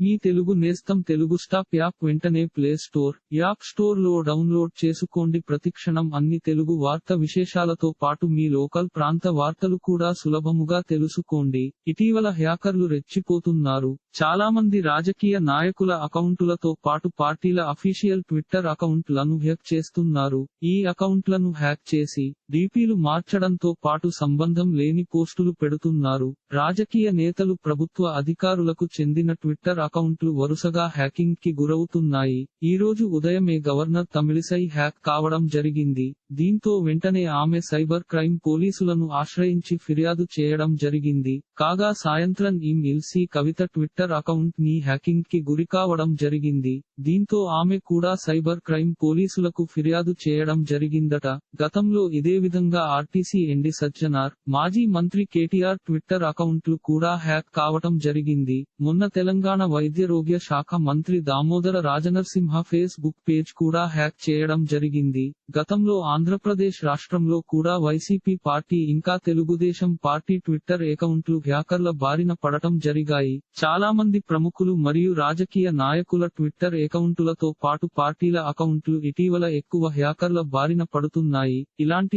మీ తెలుగు నేస్తం Telugu stop app వెంటనే play store app స్టోర్లో డౌన్లోడ్ చేసుకోండి. ప్రతిక్షణం అన్ని తెలుగు వార్త విశేషాలతో పాటు మీ లోకల్ ప్రాంత వార్తలు కూడా సులభముగా తెలుసుకోండి. ఇటీవల హ్యాకర్లు రెచ్చిపోతున్నారు. చాలా మంది రాజకీయ నాయకుల అకౌంటులతో పాటు పార్టీల అఫీషియల్ ట్విట్టర్ అకౌంట్లను హ్యాక్ చేస్తున్నారు. ఈ అకౌంట్లను హ్యాక్ చేసి డీపీలు మార్చడంతో పాటు సంబంధం లేని పోస్టులు పెడుతున్నారు. రాజకీయ నేతలు ప్రభుత్వ అధికారులకు చెందిన ట్విట్టర్ అకౌంట్లు వరుసగా హ్యాకింగ్కి గురవుతున్నాయి. ఈ రోజు ఉదయమే గవర్నర్ తమిళిసై హ్యాక్ కావడం జరిగింది. దీంతో వెంటనే ఆమె సైబర్ క్రైమ్ పోలీసులను ఆశ్రయించి ఫిర్యాదు చేయడం జరిగింది. కాగా సాయంత్రం ఈ సి కవిత ట్విట్టర్ అకౌంట్ని హ్యాకింగ్కి గురికావడం జరిగింది. దీంతో ఆమె కూడా సైబర్ క్రైమ్ పోలీసులకు ఫిర్యాదు చేయడం జరిగిందట. గతంలో ఇదే అదేవిధంగా ఆర్టీసీ ఎండి సజ్జనార్ మాజీ మంత్రి కేటీఆర్ ట్విట్టర్ అకౌంట్లు కూడా హ్యాక్ కావటం జరిగింది. మొన్న తెలంగాణ వైద్యరోగ్య శాఖ మంత్రి Damodara Rajanarasimha Facebook page కూడా హ్యాక్ చేయడం జరిగింది. గతంలో ఆంధ్రప్రదేశ్ రాష్ట్రంలో కూడా వైసీపీ పార్టీ ఇంకా తెలుగుదేశం పార్టీ ట్విట్టర్ అకౌంట్లు హ్యాకర్ల బారిన పడటం జరిగాయి. చాలా మంది ప్రముఖులు మరియు రాజకీయ నాయకుల ట్విట్టర్ అకౌంటులతో పాటు పార్టీల అకౌంట్లు ఇటీవల ఎక్కువ హ్యాకర్ల బారిన పడుతున్నాయి. ఇలాంటి